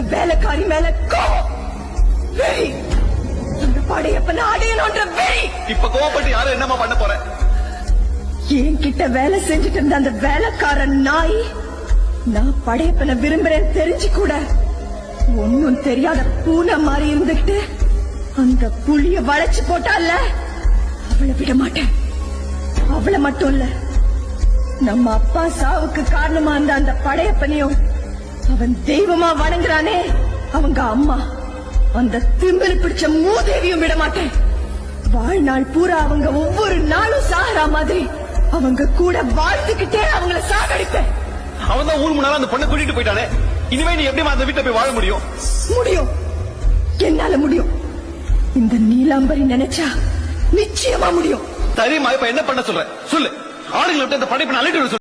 வேலைக்காரி மேல வெறி. அந்த படையப்பன அடையணும்ன்ற வெறி. இப்ப கோவப்பட்டு யாரும் என்னமா பண்ண போற? என்கிட்ட வேலை செஞ்சுட்டு இருந்த அந்த வேலைக்காரன் நாய் நான் படையப்பன விரும்புறேன் தெரிஞ்சு கூட. ஒன்னும் தெரியாத பூனை மாதிரி இருந்துகிட்டு அந்த புளிய வளைச்சு போட்டால அவளை விட மாட்டேன். அவளை மட்டும் இல்ல நம்ம அப்பா சாவுக்கு காரணமா இருந்த அந்த படையப்பனையும் அவன் தெய்வமா வணங்குறானே. அவங்க அம்மா. அந்த திமிரு பிடிச்ச மூதேவியும் விட மாட்டேன் வாழ்நாள் பூரா அவங்க ஒவ்வொரு நாளும் சாகரா மாதிரி. அவங்க கூட வாழ்த்துக்கிட்டே அவங்கள சாகடிப்பேன். அவன் தான் ஊர் முன்னால அந்த பொண்ணை கூட்டிட்டு போயிட்டானே. இனிமே நீ எப்படி அந்த வீட்டுல போய் வாழ முடியும்? முடியும். என்னால முடியும். இந்த நீலாம்பரி நினைச்சா நிச்சயமா முடியும். சரிம்மா இப்ப என்ன பண்ண சொல்ற? சொல்லு. ஆளுங்களை விட்டு அந்த படைப்பை அழைட்டு